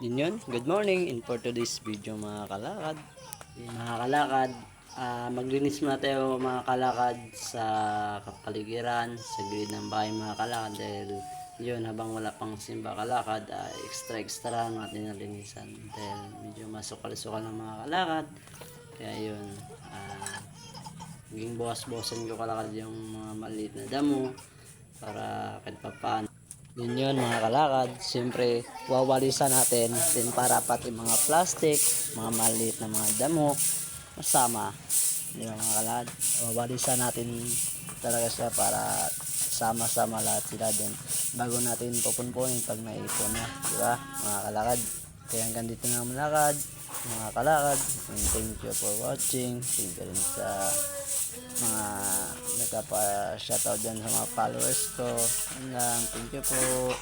Yun yun. Good morning. And for today's video mga kalakad. Mga kalakad, ah, maglinis muna tayo mga kalakad sa kapaligiran, sa grid ng bahay mga kalakad. Dahil yun, habang wala pang simba kalakad, ah, extra extra natin nalinisan. Dahil medyo masukal-sukal ng mga kalakad. Kaya yun, ah, Naging bukas-bukasan ko kalakad yung mga maliit na damo para kahit pa paano. Yun yun mga kalakad. Siyempre, wawalisan natin din para pati mga plastic, mga maliit na mga damo, masama. Di ba mga kalakad? Wawalisan natin talaga siya para sama-sama lahat sila din bago natin pupunpunin pag naipon na. Di ba mga kalakad? Kaya hanggang dito na ang malakad mga kalakad. And thank you for watching. Thank you rin sa mga nagkapa-shoutout dyan sa mga followers ko. Yun lang. Thank you po.